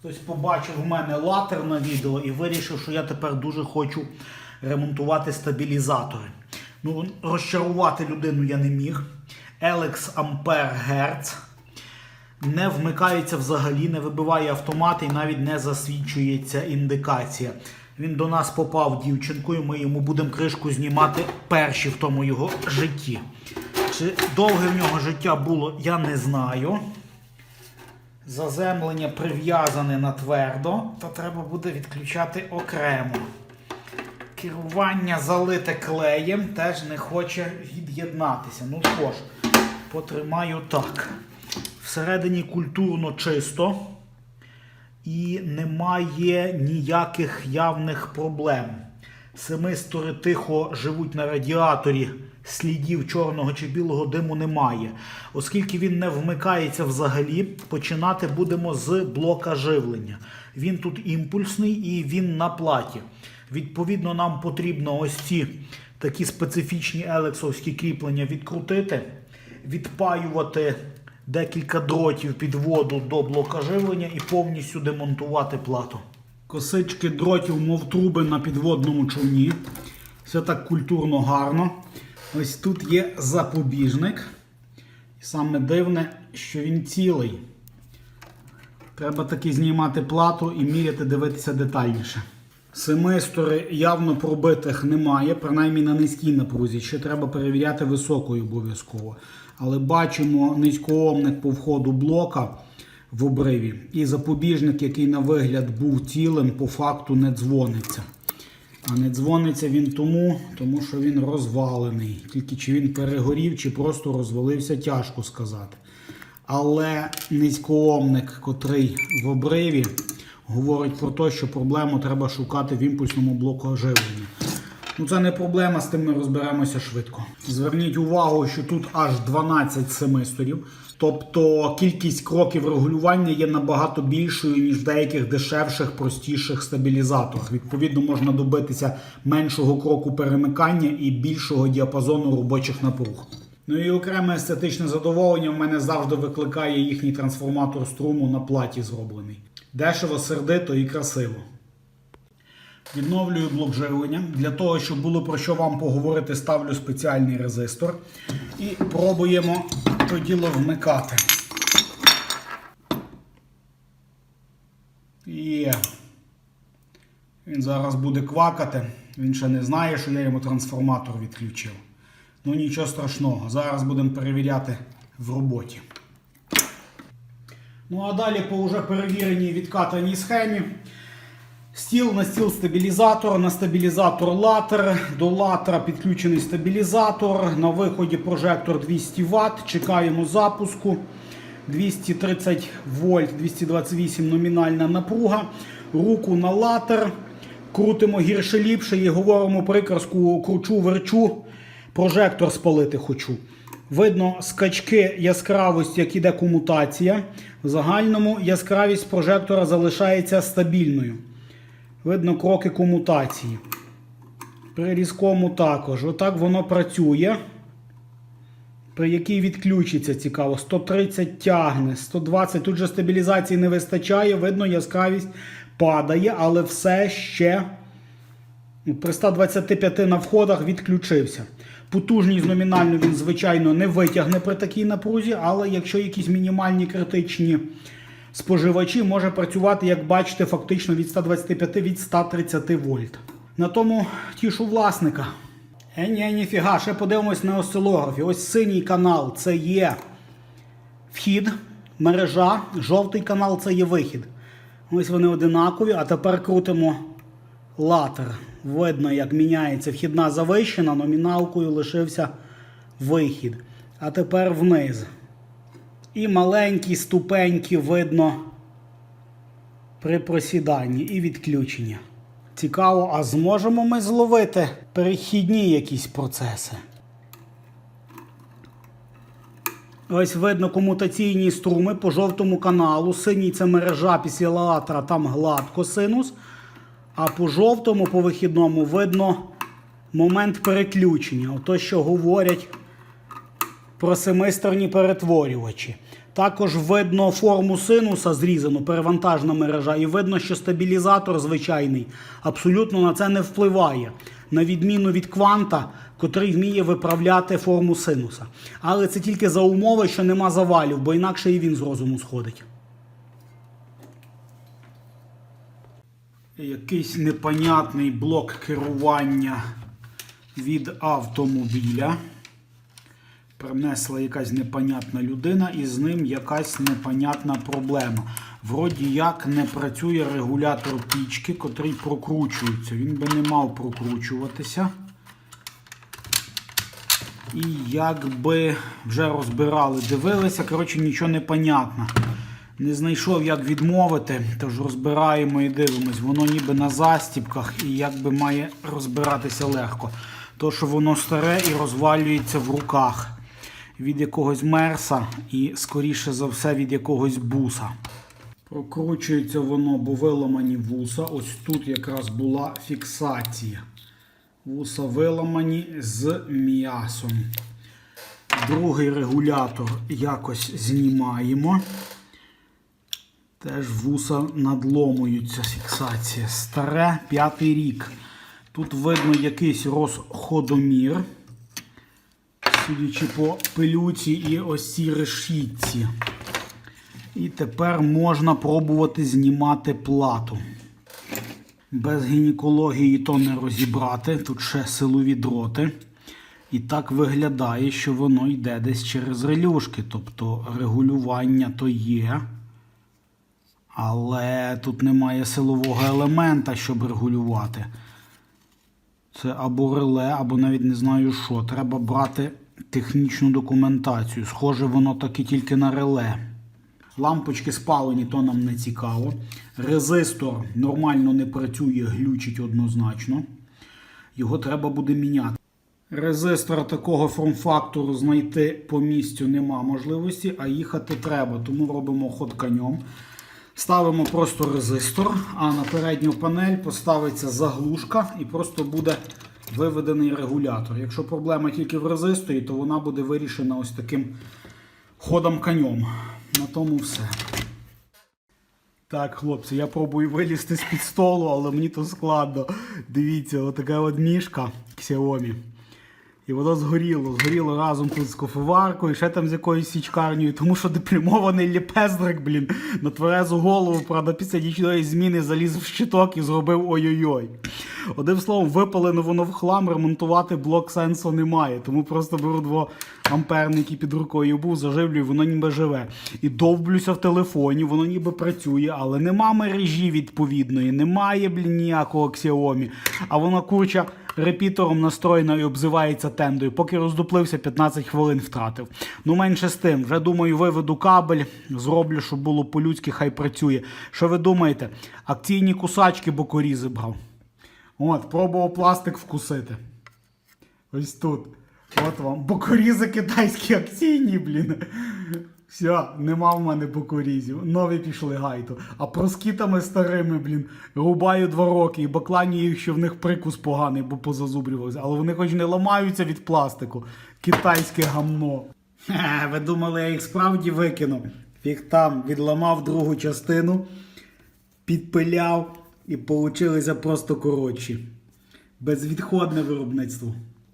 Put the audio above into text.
Хтось побачив в мене латер на відео і вирішив, що я тепер дуже хочу ремонтувати стабілізатори. Ну, розчарувати людину я не міг. Елекс Ампер Герц. Не вмикається взагалі, не вибиває автомат і навіть не засвідчується індикація. Він до нас попав дівчинкою, ми йому будемо кришку знімати перші в тому його житті. Чи довге в нього життя було, я не знаю. Заземлення прив'язане на твердо, то треба буде відключати окремо. Керування залите клеєм теж не хоче від'єднатися. Ну що ж, потримаю так. Всередині культурно чисто і немає ніяких явних проблем. Семистори тихо живуть на радіаторі, слідів чорного чи білого диму немає. Оскільки він не вмикається взагалі, починати будемо з блока живлення. Він тут імпульсний і він на платі. Відповідно, нам потрібно ось ці такі специфічні елексовські кріплення відкрутити, відпаювати декілька дротів під воду до блока живлення і повністю демонтувати плату. Косички дротів, мов труби на підводному човні. Все так культурно гарно. Ось тут є запобіжник. І саме дивне, що він цілий. Треба таки знімати плату і міряти, дивитися детальніше. Семистори явно пробитих немає, принаймні на низькій напрузі. Ще треба перевіряти високою обов'язково. Але бачимо низькоомник по входу блока в обриві. І запобіжник, який на вигляд був цілим, по факту не дзвониться. А не дзвониться він тому, тому що він розвалений. Тільки чи він перегорів, чи просто розвалився, тяжко сказати. Але низькоомник, котрий в обриві, говорить про те, що проблему треба шукати в імпульсному блоку оживлення. Ну це не проблема, з тим ми розберемося швидко. Зверніть увагу, що тут аж 12 семисторів. Тобто кількість кроків регулювання є набагато більшою, ніж в деяких дешевших, простіших стабілізаторах. Відповідно, можна добитися меншого кроку перемикання і більшого діапазону робочих напруг. Ну і окреме естетичне задоволення в мене завжди викликає їхній трансформатор струму на платі зроблений. Дешево, сердито і красиво. Відновлюю блок живлення. Для того, щоб було про що вам поговорити, ставлю спеціальний резистор. І пробуємо то діло вмикати. Є. Він зараз буде квакати. Він ще не знає, що я йому трансформатор відключив. Ну нічого страшного. Зараз будемо перевіряти в роботі. Ну а далі по вже перевіреній відкатаній схемі. Стіл на стіл стабілізатор, на стабілізатор латер. До латера підключений стабілізатор. На виході прожектор 200 Вт. Чекаємо запуску. 230 вольт, 228 номінальна напруга. Руку на латер. Крутимо гірше ліпше і говоримо приказку кручу, верчу. Прожектор спалити хочу. Видно скачки яскравості, як іде комутація. В загальному яскравість прожектора залишається стабільною. Видно кроки комутації. При різкому також. Отак воно працює. При якій відключиться цікаво. 130 тягне, 120. Тут же стабілізації не вистачає. Видно, яскравість падає, але все ще при 125 на входах відключився. Потужність номінально він, звичайно, не витягне при такій напрузі, але якщо якісь мінімальні критичні споживачі, може працювати, як бачите, фактично від 125 від 130 вольт. На тому тішу власника. Е, ні, ніфіга, ще подивимось на осцилографі. Ось синій канал це є вхід, мережа, жовтий канал це є вихід. Ось вони одинакові, а тепер крутимо латер. Видно, як міняється вхідна завищена, номіналкою лишився вихід. А тепер вниз. І маленькі ступеньки видно при просіданні і відключення. Цікаво, а зможемо ми зловити перехідні якісь процеси? Ось видно комутаційні струми по жовтому каналу. Синій це мережа після латера, там гладко синус. А по жовтому, по вихідному, видно момент переключення. Ото, що говорять про семисторні перетворювачі. Також видно форму синуса зрізану, перевантажна мережа, і видно, що стабілізатор звичайний абсолютно на це не впливає. На відміну від кванта, котрий вміє виправляти форму синуса. Але це тільки за умови, що нема завалів, бо інакше і він з розуму сходить. Якийсь непонятний блок керування від автомобіля. Принесла якась непонятна людина, і з ним якась непонятна проблема. Вроді як не працює регулятор пічки, котрий прокручується. Він би не мав прокручуватися. І якби вже розбирали, дивилися, коротше, нічого не понятно. Не знайшов, як відмовити, тож розбираємо і дивимось. Воно ніби на застіпках і якби має розбиратися легко. То, що воно старе і розвалюється в руках від якогось мерса і, скоріше за все, від якогось буса. Прокручується воно, бо виламані вуса. Ось тут якраз була фіксація. Вуса виламані з м'ясом. Другий регулятор якось знімаємо. Теж вуса надломуються фіксація. Старе п'ятий рік. Тут видно якийсь розходомір. Судячи по пилюці і ось цій решітці. І тепер можна пробувати знімати плату. Без гінекології то не розібрати. Тут ще силові дроти. І так виглядає, що воно йде десь через релюшки. Тобто регулювання то є. Але тут немає силового елемента, щоб регулювати. Це або реле, або навіть не знаю що. Треба брати технічну документацію. Схоже, воно таки тільки на реле. Лампочки спалені, то нам не цікаво. Резистор нормально не працює, глючить однозначно. Його треба буде міняти. Резистора такого форм-фактору знайти по місцю нема можливості, а їхати треба. Тому робимо ход конем. Ставимо просто резистор, а на передню панель поставиться заглушка і просто буде виведений регулятор. Якщо проблема тільки в резисторі, то вона буде вирішена ось таким ходом конем. На тому все. Так, хлопці, я пробую вилізти з-під столу, але мені то складно. Дивіться, отака от мішка Xiaomi. І воно згоріло. Згоріло разом тут з кофеваркою, ще там з якоюсь січкарнею, тому що деплюмований ліпездрик, блін, на тверезу голову, правда, після нічної зміни заліз в щиток і зробив ой-ой-ой. Одним словом, випалено воно в хлам, ремонтувати блок сенсу немає. Тому просто беру дво амперники під рукою був, заживлюю, воно ніби живе. І довблюся в телефоні, воно ніби працює, але нема мережі відповідної, немає, блін, ніякого Xiaomi. А воно курча репітером настроєна і обзивається тендою. Поки роздуплився, 15 хвилин втратив. Ну, менше з тим, вже думаю, виведу кабель, зроблю, щоб було по-людськи, хай працює. Що ви думаєте? Акційні кусачки бокорізи брав. От, пробував пластик вкусити. Ось тут. От вам. Бокорізи китайські акційні, блін. Все, нема в мене бокорізів. Нові пішли гайту. А проскітами старими, блін, рубаю два роки і бакланю їх, що в них прикус поганий, бо позазубрювалися. Але вони хоч не ламаються від пластику. Китайське гамно. Хе, ви думали, я їх справді викинув? Фіг там відламав другу частину, підпиляв і получилися просто коротші. Безвідходне виробництво.